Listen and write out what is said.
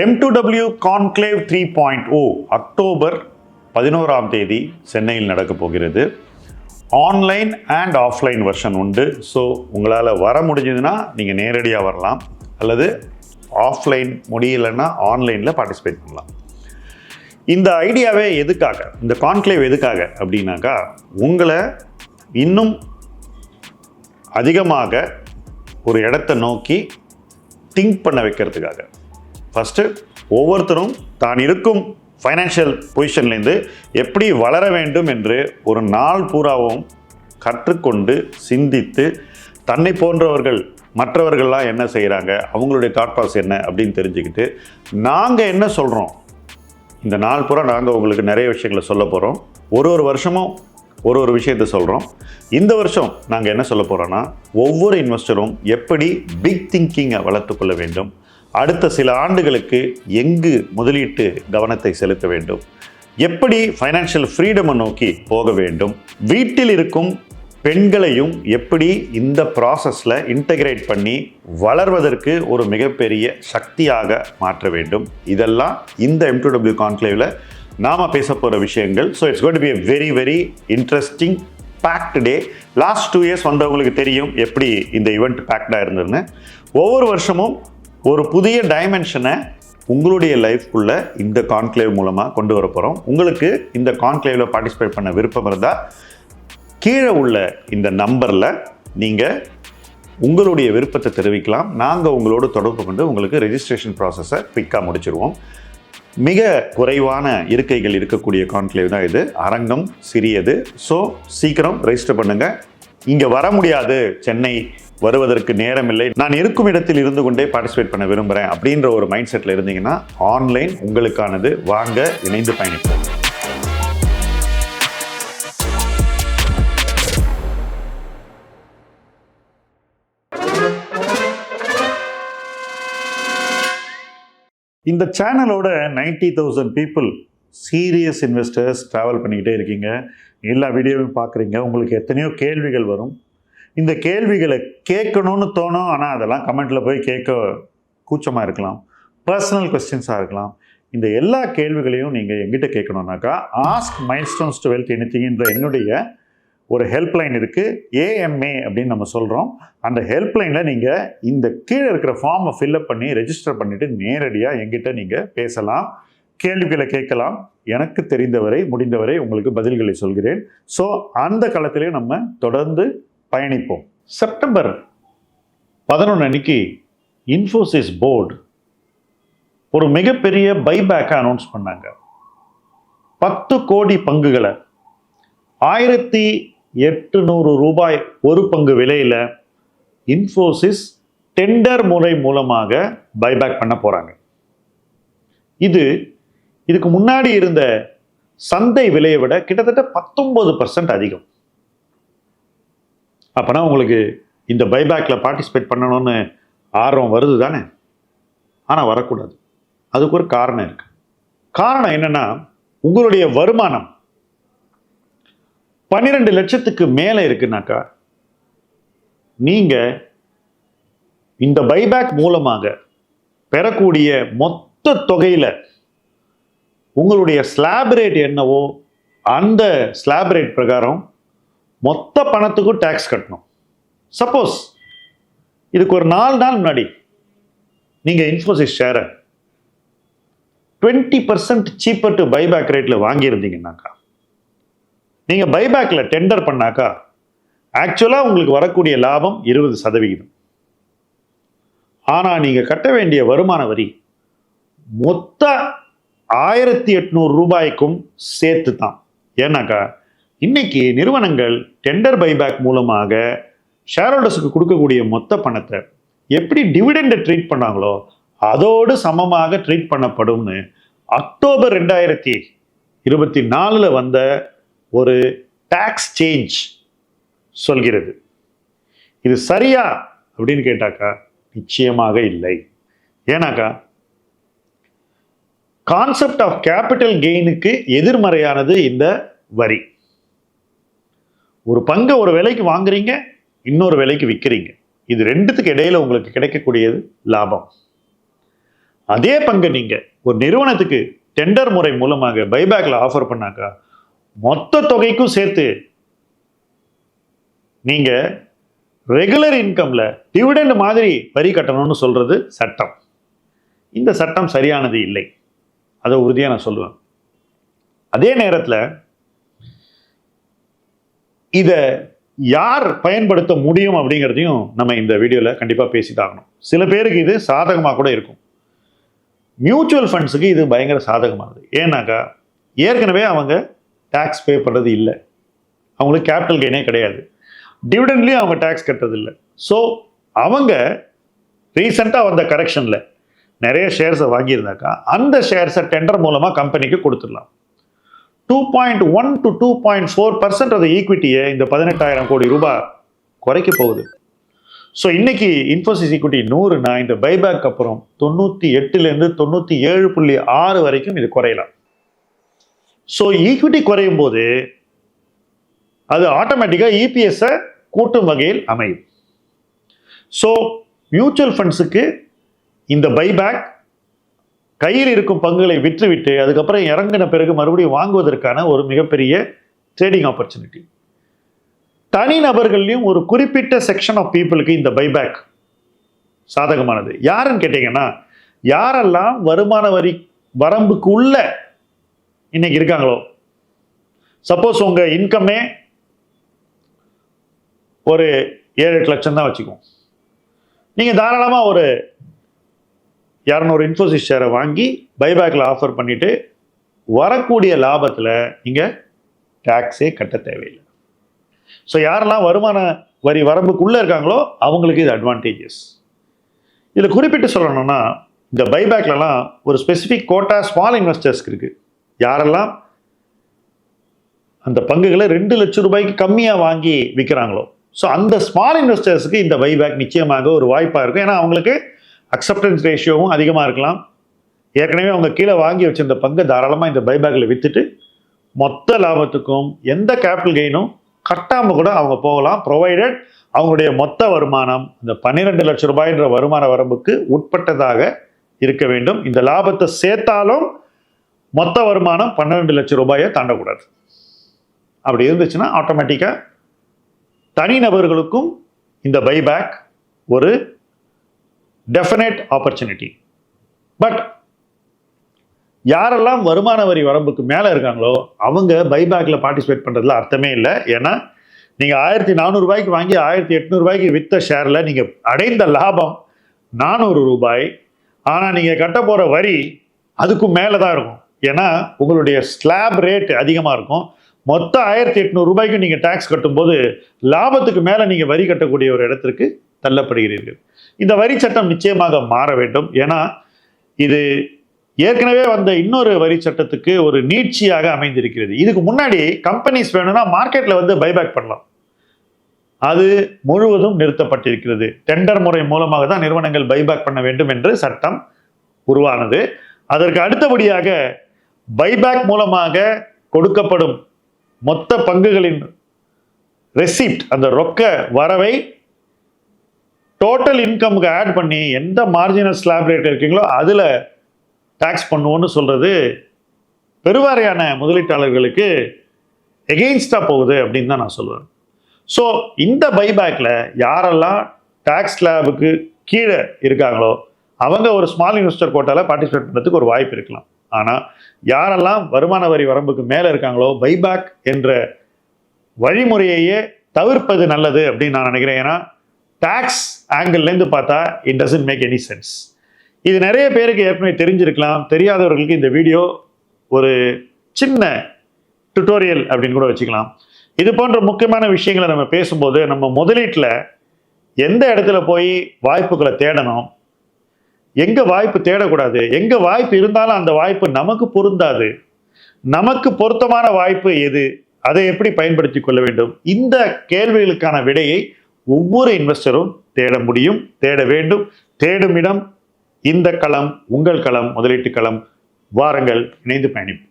M to W conclave three point O October பதினோராம் தேதி சென்னையில் நடக்கப் போகிறது. ஆன்லைன் அண்ட் ஆஃப்லைன் வெர்ஷன் உண்டு. ஸோ உங்களால் வர முடிஞ்சதுன்னா நீங்கள் நேரடியாக வரலாம். அல்லது ஆஃப்லைன் முடியலைன்னா ஆன்லைனில் பார்ட்டிசிபேட் பண்ணலாம். இந்த ஐடியாவே எதுக்காக? இந்த கான்க்ளேவ் எதுக்காக? அப்படின்னாக்கா உங்களை இன்னும் அதிகமாக ஒரு இடத்த நோக்கி திங்க் பண்ண வைக்கிறதுக்காக. ஃபஸ்ட்டு ஒவ்வொருத்தரும் தான் இருக்கும் ஃபைனான்ஷியல் பொசிஷன்லேருந்து எப்படி வளர வேண்டும் என்று ஒரு நாள் பூராவும் கற்றுக்கொண்டு சிந்தித்து தன்னை போன்றவர்கள் மற்றவர்கள்லாம் என்ன செய்கிறாங்க அவங்களுடைய தாட் பாஸ் என்ன அப்படின்னு தெரிஞ்சுக்கிட்டு நாங்கள் என்ன சொல்கிறோம் இந்த நாள் பூரா நாங்கள் உங்களுக்கு நிறைய விஷயங்களை சொல்ல போகிறோம் ஒரு ஒரு வருஷமும் ஒரு ஒரு விஷயத்தை சொல்கிறோம் இந்த வருஷம் நாங்கள் என்ன சொல்ல போகிறோன்னா ஒவ்வொரு இன்வெஸ்டரும் எப்படி பிக் திங்கிங்கை வளர்த்துக்கொள்ள வேண்டும்? அடுத்த சில ஆண்டுகளுக்கு எங்கு முதலீட்டு கவனத்தை செலுத்த வேண்டும்? எப்படி ஃபைனான்ஷியல் ஃப்ரீடமை நோக்கி போக வேண்டும்? வீட்டில் இருக்கும் பெண்களையும் எப்படி இந்த ப்ராசஸில் இன்டகிரேட் பண்ணி வளர்வதற்கு ஒரு மிகப்பெரிய சக்தியாக மாற்ற வேண்டும்? இதெல்லாம் இந்த எம் கான்க்ளேவில் நாம் பேச போகிற விஷயங்கள். So it's got be a very very interesting packed day last two years வந்தவங்களுக்கு தெரியும் எப்படி இந்த ஈவெண்ட் பேக்டாக இருந்ததுன்னு. ஒவ்வொரு வருஷமும் ஒரு புதிய டைமென்ஷனை உங்களுடைய லைஃப்குள்ளே இந்த கான்க்ளேவ் மூலமாக கொண்டு வர போகிறோம் உங்களுக்கு இந்த கான்க்ளேவில் பார்ட்டிசிபேட் பண்ண விருப்பம் இருந்தால் கீழே உள்ள இந்த நம்பரில் நீங்கள் உங்களுடைய விருப்பத்தை தெரிவிக்கலாம். நாங்கள் உங்களோட தொடர்பு கொண்டு உங்களுக்கு ரெஜிஸ்ட்ரேஷன் ப்ராசஸை குயிக்காக முடிச்சிருவோம். மிக குறைவான இருக்கைகள் இருக்கக்கூடிய கான்க்ளேவ் தான் இது. அரங்கம் சிறியது. ஸோ சீக்கிரம் ரெஜிஸ்டர் பண்ணுங்கள் இங்கே வர முடியாது. சென்னை வருவதற்கு நேரமில்லை. நான் இருக்கும் இடத்தில் இருந்து கொண்டே பார்ட்டிசிபேட் பண்ண விரும்புகிறேன் அப்படின்ற ஒரு மைண்ட் செட்டில் இருந்தீங்கன்னா ஆன்லைன் உங்களுக்கானது வாங்க இணைந்து பயணிப்போம். இந்த சேனலோட ninety thousand people serious investors travel பண்ணிக்கிட்டே இருக்கீங்க. எல்லா வீடியோவும் பார்க்குறீங்க. உங்களுக்கு எத்தனையோ கேள்விகள் வரும். இந்த கேள்விகளை கேட்கணும்னு தோணும் ஆனால் அதெல்லாம் கமெண்ட்டில் போய் கேட்க கூச்சமாக இருக்கலாம். பர்சனல் கொஸ்டின்ஸாக இருக்கலாம். இந்த எல்லா கேள்விகளையும் நீங்கள் எங்கிட்ட கேட்கணுன்னாக்கா ஆஸ்க் மைல்ஸ்டோன்ஸ் டு வெல்த் என்ற என்னுடைய ஒரு ஹெல்ப்லைன் இருக்குது ஏஎம்ஏ அப்படின்னு நம்ம சொல்கிறோம் அந்த ஹெல்ப்லைனில் நீங்கள் இந்த கீழே இருக்கிற ஃபார்மை ஃபில்அப் பண்ணி ரெஜிஸ்டர் பண்ணிவிட்டு நேரடியாக எங்கிட்ட நீங்கள் பேசலாம். கேள்விகளை கேட்கலாம். எனக்கு தெரிந்தவரை முடிந்தவரை உங்களுக்கு பதில்களை சொல்கிறேன். ஸோ அந்த களத்திலே நம்ம தொடர்ந்து பயணிப்போம். செப்டம்பர் பதினொன்று அன்னைக்கு இன்ஃபோசிஸ் போர்டு ஒரு மிகப்பெரிய பைபேக்கை அனௌன்ஸ் பண்ணாங்க. பத்து கோடி பங்குகளை. ஆயிரத்தி எட்டுநூறு ரூபாய் ஒரு பங்கு விலையில் இன்ஃபோசிஸ் டெண்டர் முறை மூலமாக பைபேக் பண்ண போகிறாங்க இது இதுக்கு முன்னாடி இருந்த சந்தை விலையை விட கிட்டத்தட்ட பத்தொன்பது பர்சன்ட் அதிகம். அப்போனா உங்களுக்கு இந்த பைபேக்கில் பார்ட்டிசிபேட் பண்ணணும்னு ஆர்வம் வருது தானே? ஆனால் வரக்கூடாது. அதுக்கு ஒரு காரணம் இருக்கு. காரணம் என்னென்னா உங்களுடைய வருமானம் பன்னிரெண்டு லட்சத்துக்கு மேலே இருக்குனாக்கா நீங்கள் இந்த பைபேக் மூலமாக பெறக்கூடிய மொத்த தொகையில் உங்களுடைய ஸ்லாப் ரேட் என்னவோ அந்த ஸ்லாப் ரேட் பிரகாரம் மொத்த பணத்துக்கும் டேக்ஸ் கட்டணும். சப்போஸ் இதுக்கு ஒரு நாலு நாள் முன்னாடி நீங்கள் இன்ஃபோசிஸ் ஷேரை twenty percent cheaper to buyback ரேட்டில் வாங்கியிருந்தீங்கன்னாக்கா நீங்கள் பைபேக்கில் டெண்டர் பண்ணாக்கா ஆக்சுவலாக உங்களுக்கு வரக்கூடிய லாபம் இருபது சதவிகிதம். ஆனால் நீங்கள் கட்ட வேண்டிய வருமான வரி மொத்த ஆயிரத்தி எட்நூறு ரூபாய்க்கும் சேர்த்து தான் ஏன்னாக்கா இன்னைக்கு நிறுவனங்கள் டெண்டர் பைபேக் மூலமாக ஷேர் ஹோல்டர்ஸுக்கு கொடுக்கக்கூடிய மொத்த பணத்தை எப்படி டிவிடெண்டை ட்ரீட் பண்ணாங்களோ அதோடு சமமாக ட்ரீட் பண்ணப்படும்னு அக்டோபர் ரெண்டாயிரத்தி இருபத்தி நாலில் வந்த ஒரு டாக்ஸ் சேஞ்ச் சொல்கிறது. இது சரியா அப்படின்னு கேட்டாக்கா நிச்சயமாக இல்லை. ஏன்னாக்கா கான்செப்ட் ஆஃப் கேபிட்டல் கெயினுக்கு எதிர்மறையானது இந்த வரி. ஒரு பங்கை ஒரு விலைக்கு வாங்குறீங்க இன்னொரு விலைக்கு விற்கிறீங்க இது ரெண்டுத்துக்கு இடையில உங்களுக்கு கிடைக்கக்கூடியது லாபம். அதே பங்கை நீங்கள் ஒரு நிறுவனத்துக்கு டெண்டர் முறை மூலமாக பைபேக்கில் ஆஃபர் பண்ணாக்கா மொத்த தொகைக்கும் சேர்த்து நீங்கள் ரெகுலர் இன்கம்ல டிவிடெண்ட் மாதிரி வரி கட்டணும்னு சொல்றது சட்டம். இந்த சட்டம் சரியானது இல்லை. அதை உறுதியாக நான் சொல்லுவேன். அதே நேரத்தில் இதை யார் பயன்படுத்த முடியும் அப்படிங்கிறதையும் நம்ம இந்த வீடியோவில் கண்டிப்பாக பேசித்தாகணும் சில பேருக்கு இது சாதகமாக கூட இருக்கும். மியூச்சுவல் ஃபண்ட்ஸுக்கு இது பயங்கர சாதகமானது. ஏன்னாக்கா ஏற்கனவே அவங்க டேக்ஸ் பே பண்ணுறது இல்லை. அவங்களுக்கு கேபிட்டல் கெயினே கிடையாது. டிவிடெண்ட்லேயும் அவங்க டேக்ஸ் கட்டுறதில்லை ஸோ அவங்க ரீசெண்டாக வந்த கரெக்ஷனில் நிறைய ஷேர்ஸை வாங்கியிருந்தாக்கா அந்த ஷேர்ஸை டெண்டர் மூலமாக கம்பெனிக்கு கொடுத்துடலாம். Two point one to two point four percent அந்த ஈக்விட்டியை இந்த பதினெட்டாயிரம் கோடி ரூபாய் குறைக்க போகுது. ஸோ இன்னைக்கு இன்ஃபோசிஸ் ஈக்விட்டி நூறுனா இந்த பைபேக் அப்புறம் தொண்ணூற்றி எட்டுலேருந்து தொண்ணூற்றி ஏழு புள்ளி ஆறு வரைக்கும் இது குறையலாம். ஸோ ஈக்விட்டி குறையும் போது அது ஆட்டோமேட்டிக்காக இபிஎஸ்ஸை கூட்டும் வகையில் அமையும். ஸோ மியூச்சுவல் ஃபண்ட்ஸுக்கு இந்த பைபேக் கையில் இருக்கும் பங்குகளை விற்றுவிட்டு அதுக்கப்புறம் இறங்கின பிறகு மறுபடியும் வாங்குவதற்கான ஒரு மிகப்பெரிய ட்ரேடிங் ஆப்பர்ச்சுனிட்டி தனிநபர்கள்லையும் ஒரு குறிப்பிட்ட செக்ஷன் ஆஃப் பீப்புளுக்கு இந்த பைபேக் சாதகமானது. யாருன்னு கேட்டிங்கன்னா யாரெல்லாம் வருமான வரி வரம்புக்கு உள்ள இன்னைக்கு இருக்காங்களோ சப்போஸ் உங்கள் இன்கமே ஒரு ஏழு எட்டு லட்சம் தான் வச்சுக்குவோம். நீங்கள் தாராளமாக ஒரு இரநூறு இன்ஃபோசிஸ் ஷேரை வாங்கி பைபேக்கில் ஆஃபர் பண்ணிவிட்டு வரக்கூடிய லாபத்தில் நீங்கள் டேக்ஸே கட்ட தேவையில்லை. ஸோ யாரெல்லாம் வருமான வரி வரம்புக்குள்ளே இருக்காங்களோ அவங்களுக்கு இது அட்வான்டேஜஸ் இதில் குறிப்பிட்டு சொல்லணும்னா இந்த பைபேக்லலாம் ஒரு ஸ்பெசிஃபிக் கோட்டா ஸ்மால் இன்வெஸ்டர்ஸ்க்கு இருக்குது யாரெல்லாம் அந்த பங்குகளை ரெண்டு லட்சம் ரூபாய்க்கு கம்மியாக வாங்கி விற்கிறாங்களோ ஸோ அந்த ஸ்மால் இன்வெஸ்டர்ஸுக்கு இந்த பைபேக் நிச்சயமாக ஒரு வாய்ப்பாக இருக்கும். ஏன்னா அவங்களுக்கு அக்செப்டன்ஸ் ரேஷியோவும் அதிகமாக இருக்கலாம். ஏற்கனவே அவங்க கீழே வாங்கி வச்சிருந்த பங்கை தாராளமாக இந்த பைபேக்கில் விற்றுட்டு மொத்த லாபத்துக்கும் எந்த கேபிட்டல் கெயினும் கட்டாமல் கூட அவங்க போகலாம். ப்ரொவைடட் அவங்களுடைய மொத்த வருமானம் இந்த பன்னிரெண்டு லட்சம் ரூபாய்ன்ற வருமான வரம்புக்கு உட்பட்டதாக இருக்க வேண்டும். இந்த லாபத்தை சேர்த்தாலும் மொத்த வருமானம் பன்னிரெண்டு லட்சம் ரூபாயை தாண்டக்கூடாது. அப்படி இருந்துச்சுன்னா ஆட்டோமேட்டிக்காக தனிநபர்களுக்கும் இந்த பைபேக் ஒரு டெஃபினட் ஆப்பர்ச்சுனிட்டி பட் யாரெல்லாம் வருமான வரி வரம்புக்கு மேலே இருக்காங்களோ அவங்க பைபேக்கில் பார்ட்டிசிபேட் பண்ணுறதுல அர்த்தமே இல்லை. ஏன்னா நீங்கள் ஆயிரத்தி நானூறுபாய்க்கு வாங்கி ஆயிரத்தி எட்நூறுபாய்க்கு விற்ற ஷேரில் நீங்கள் அடைந்த லாபம் நானூறு ரூபாய். ஆனால் நீங்கள் கட்ட போகிற வரி அதுக்கும் மேலே தான் இருக்கும். ஏன்னா உங்களுடைய ஸ்லாப் ரேட் அதிகமாக இருக்கும். மொத்தம் ஆயிரத்தி எட்நூறுரூபாய்க்கு நீங்கள் டேக்ஸ் கட்டும்போது லாபத்துக்கு மேலே நீங்கள் வரி கட்டக்கூடிய ஒரு இடத்திற்கு தள்ளப்படுகிறீர்கள். இந்த வரி சட்டம் நிச்சயமாக மாற வேண்டும். ஏன்னா இது ஏற்கனவே வந்த இன்னொரு வரி சட்டத்துக்கு ஒரு நீட்சியாக அமைந்திருக்கிறது. இதுக்கு முன்னாடி கம்பெனிஸ் வேணும்னா மார்க்கெட்டில் வந்து பைபேக் பண்ணலாம். அது முழுவதும் நிறுத்தப்பட்டிருக்கிறது. டெண்டர் முறை மூலமாக தான் நிறுவனங்கள் பைபேக் பண்ண வேண்டும் என்று சட்டம் உருவானது. அதற்கு அடுத்தபடியாக பைபேக் மூலமாக கொடுக்கப்படும் மொத்த பங்குகளின் ரெசிப்ட் அந்த ரொக்க வரவை டோட்டல் இன்கமுக்கு ஆட் பண்ணி எந்த மார்ஜினல் ஸ்லாப் ரேட் இருக்கீங்களோ அதில் டேக்ஸ் பண்ணுவோன்னு சொல்கிறது பெருவாரியான முதலீட்டாளர்களுக்கு எகெயின்ஸ்டாக போகுது அப்படின்னு தான் நான் சொல்லுவேன். ஸோ இந்த பைபேக்கில் யாரெல்லாம் டேக்ஸ் ஸ்லாபுக்கு கீழே இருக்காங்களோ அவங்க ஒரு ஸ்மால் இன்வெஸ்டர் கோட்டாவில் பார்ட்டிசிபேட் பண்ணுறதுக்கு ஒரு வாய்ப்பு இருக்கலாம். ஆனால் யாரெல்லாம் வருமான வரி வரம்புக்கு மேலே இருக்காங்களோ பைபேக் என்ற வழிமுறையையே தவிர்ப்பது நல்லது அப்படின்னு நான் நினைக்கிறேன். ஏன்னா டேக்ஸ் ஆங்கிள்லேருந்து பார்த்தா it doesn't make any sense இது நிறைய பேருக்கு ஏற்கனவே தெரிஞ்சிருக்கலாம். தெரியாதவர்களுக்கு இந்த வீடியோ ஒரு சின்ன டுட்டோரியல் அப்படின்னு கூட வச்சுக்கலாம். இது போன்ற முக்கியமான விஷயங்களை நம்ம பேசும்போது நம்ம முதலீட்டில் எந்த இடத்துல போய் வாய்ப்புகளை தேடணும்? எங்கே வாய்ப்பு தேடக்கூடாது? எங்கே வாய்ப்பு இருந்தாலும் அந்த வாய்ப்பு நமக்கு பொருந்தாது. நமக்கு பொருத்தமான வாய்ப்பு எது? அதை எப்படி பயன்படுத்தி கொள்ள வேண்டும்? இந்த கேள்விகளுக்கான விடையை ஒவ்வொரு இன்வெஸ்டரும் தேட முடியும் தேட வேண்டும். தேடும் இடம் இந்த களம் உங்கள் களம் முதலீட்டு களம் வாரங்கள் இணைந்து பயணிப்போம்.